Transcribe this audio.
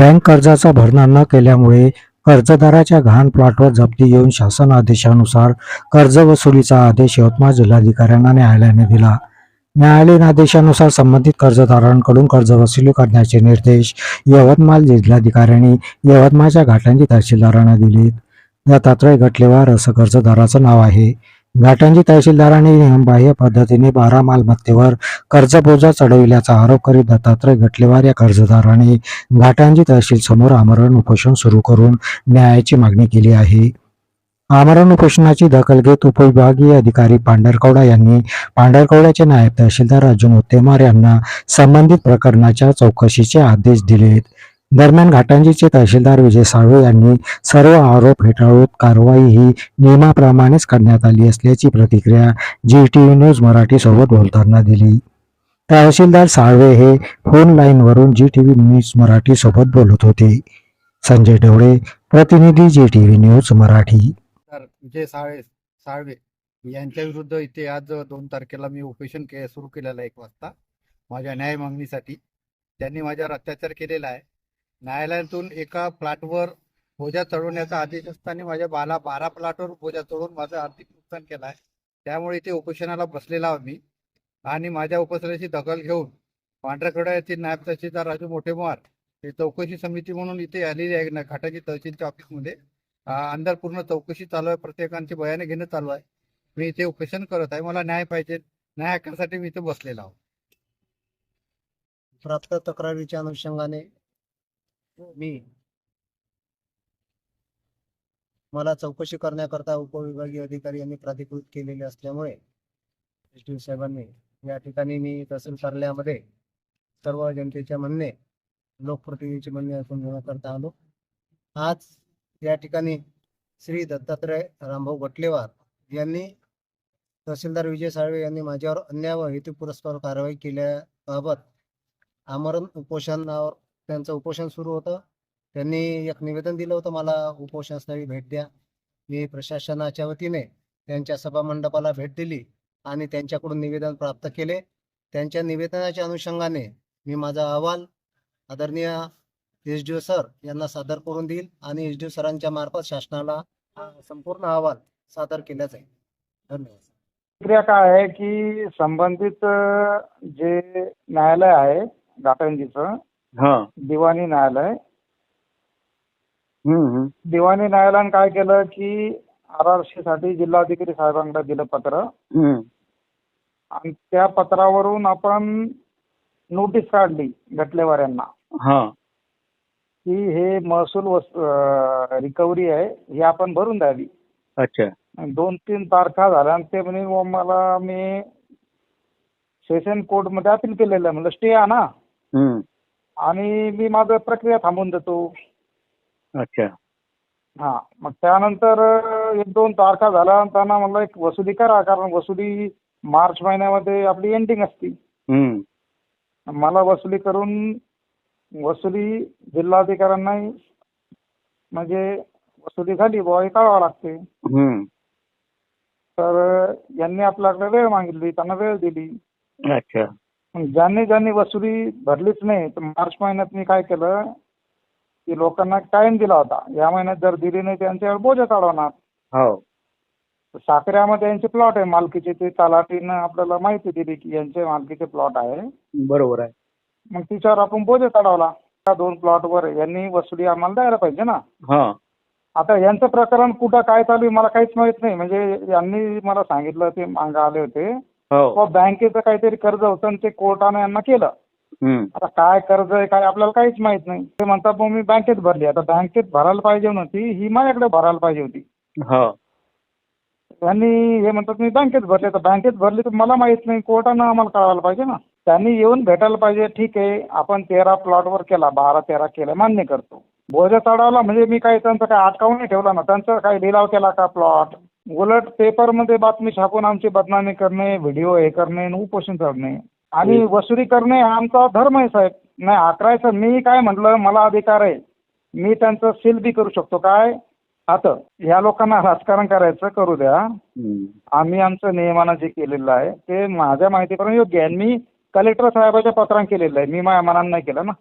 Bank कर्जाचा भरणा न केल्यामुळे कर्जदाराच्या गहाण प्लॉटवर जप्ती येऊन शासन आदेशानुसार कर्ज वसुलीचा आदेश यवतमाळ जिल्हाधिकाऱ्यांना न्यायालयाने दिला. न्यायालयीन आदेशानुसार संबंधित कर्जदारांकडून कर्ज वसुली करण्याचे निर्देश यवतमाळ जिल्हाधिकाऱ्यांनी यवतमाळच्या घाटांची तहसीलदारांना दिले. या तात्रय गटलेवार असं कर्जदाराचं नाव आहे. घाटांची तहसीलदारांनी नियमबाह्य पद्धतीने बारा मालमत्तेवर कर्जबोजा चढविल्याचा आरोप करीत दत्तात्रय गटलेवार या कर्जदाराने घाटांजी तहसील समोर आमरण उपोषण सुरू करून न्यायाची मागणी केली आहे. आमरण उपोषणाची दखल घेत उपविभागीय अधिकारी पांढरकवडा यांनी पांढरकवड्याचे नायब तहसीलदार अर्जुन उत्तेमार यांना संबंधित प्रकरणाच्या चौकशीचे आदेश दिलेत. दरम्यान घाटांजीचे तहसीलदार विजय साळवे यांनी सर्व आरोप फेटाळून कारवाई ही नियमाप्रमाणेच करण्यात आली असल्याची प्रतिक्रिया जी टी न्यूज मराठी सोबत बोलताना दिली. तहसीलदार साळवे हे phone लाईनवरून G T V news Marathi सोबत बोलत होते. संजय ढवळे प्रतिनिधी G T V news Marathi. Vijay Sale Salve यांच्या विरुद्ध इथे आज दोन तारखेला मी ऑपरेशन के सुरू केलेलं आहे एक वाजता. माझ्या न्याय मागणीसाठी. त्यांनी माझ्यावर अत्याचार केलेला आहे. न्यायालयातून एका प्लॉटवर बोजा चढवण्याचा आदेश असताना माझ्या बाला बारा प्लॉटवर बोजा चढवून माझं आर्थिक नुकसान केलं आहे. त्यामुळे इथे उपोषणाला बसलेला आहोत मी आणि माझ्या उपोषणाची दखल घेऊन पांढरखेडा येथील नायब तहसीलदार राजू मोठेमार हे चौकशी समिती म्हणून इथे आलेली आहे ना घाटाची तहसीलच्या ऑफिसमध्ये. अंदर पूर्ण चौकशी चालू आहे प्रत्येकांची बयाने घेणं चालू आहे. मी इथे उपोषण करत आहे मला न्याय पाहिजे न्याय हक्कासाठी मी इथे बसलेला आहोत प्राप्त तक्रारीच्या अनुषंगाने मी. मला चौकशी करण्याकरता उपविभागीय अधिकारी यांनी प्राधिकृत केलेले असल्यामुळे एस डी साहेबांनी या ठिकाणी मी तहसील कार्यालयामध्ये सर्व जनतेच्या म्हणणे लोकप्रतिनिधीचे म्हणणे ऐकून घेण्याकरता आलो. आज या ठिकाणी श्री दत्तात्रय रामभाऊ गटलेवार यांनी तहसीलदार विजय साळवे यांनी माझ्यावर अन्याय व हेतुपुरस्पर कारवाई केल्याबाबत आमरण उपोषणावर त्यांचं उपोषण सुरू होतं. त्यांनी एक निवेदन दिलं होतं मला उपोषणस्थळी भेट द्या. मी प्रशासनाच्या वतीने त्यांच्या सभामंडपाला भेट दिली आणि त्यांच्याकडून निवेदन प्राप्त केले. त्यांच्या निवेदनाच्या अनुषंगाने मी माझा अहवाल आदरणीय एस डी ओ सर यांना सादर करून देईल आणि एस डी ओ सरांच्या मार्फत शासनाला संपूर्ण अहवाल सादर केला जाईल. धन्यवाद. प्रक्रिया काय आहे की संबंधित जे न्यायालय आहे घाटंजीचं हा. दिवाणी न्यायालय. हम्म दिवाणी न्यायालयानं काय केलं की आर आर सी साठी जिल्हाधिकारी साहेबांकडे दिलं पत्र. हम्म. आणि त्या पत्रावरून आपण नोटीस काढली गटलेवार यांना हा. की हे महसूल रिकव्हरी आहे ही आपण भरून द्यावी. अच्छा. आणि दोन तीन तारखा झाल्या आणि ते म्हणे "बुवा, मला मी सेशन कोर्टमध्ये अपील केलेलं आहे. म्हणलं स्टे आणा हम्म. आणि मी माझं प्रक्रिया थांबवून देतो. अच्छा. हा मग त्यानंतर एक दोन तारखा झाल्या त्यांना म्हणलं एक वसुली करा कारण वसुली मार्च महिन्यामध्ये आपली एंडिंग असती. मला वसुली करून वसुली जिल्हाधिकाऱ्यांना म्हणजे वसुली झाली बुवा हे कळावं लागते. तर यांनी आपल्याकडे वेळ मागितली त्यांना वेळ दिली. अच्छा. ज्यांनी ज्यांनी वसुली भरलीच नाही तर मार्च महिन्यात मी काय केलं की लोकांना टाइम दिला होता. या महिन्यात जर दिली नाही त्यांच्यावर बोजा चढवणार. हो. साखऱ्यामध्ये यांचे प्लॉट आहे. मालकीचे ते तलाठीनं आपल्याला माहिती दिली की यांचे मालकीचे प्लॉट आहे. बरोबर आहे. मग तिच्यावर आपण बोजा चढवला. त्या दोन प्लॉटवर यांनी वसुली आम्हाला द्यायला पाहिजे ना. हा. आता यांचं प्रकरण कुठं काय चालू आहे मला काहीच माहीत नाही. म्हणजे यांनी मला सांगितलं ते मागं आले होते. हो. बँकेचं काहीतरी कर्ज होतं आणि ते कोर्टानं यांना केलं. हम्म. आता काय कर्ज आहे काय आपल्याला काहीच माहीत नाही. ते म्हणतात मग मी बँकेत भरली. आता बँकेत भरायला पाहिजे नव्हती ही माझ्याकडे भरायला पाहिजे होती. हो. त्यांनी हे म्हणतात मी बँकेत भरले. तर बँकेत भरली तर मला माहीत नाही कोर्टानं आम्हाला कळवायला पाहिजे ना. त्यांनी येऊन भेटायला पाहिजे ठीक आहे आपण तेरा प्लॉटवर केला बारा तेरा केला मान्य करतो. बोजा चढवला म्हणजे मी काही त्यांचं काय अटकावून नाही ठेवला ना. त्यांचं काही लिलाव केला का प्लॉट? उलट पेपरमध्ये बातमी छापून आमची बदनामी करणे व्हिडिओ हे करणे आणि उपोषण करणे. आणि वसुली करणे हा आमचा धर्म आहे साहेब. नाही आकरायचं मी काय म्हटलं मला अधिकार आहे. मी त्यांचं सील बी करू शकतो. काय? आता ह्या लोकांना राजकारण करायचं करू द्या. आम्ही आमचं नियमानं जे केलेलं आहे ते माझ्या माहितीप्रमाणे योग्य आहे. मी कलेक्टर साहेबाच्या पत्रांत केलेलं आहे. मी माझ्या मनानं नाही केलं ना.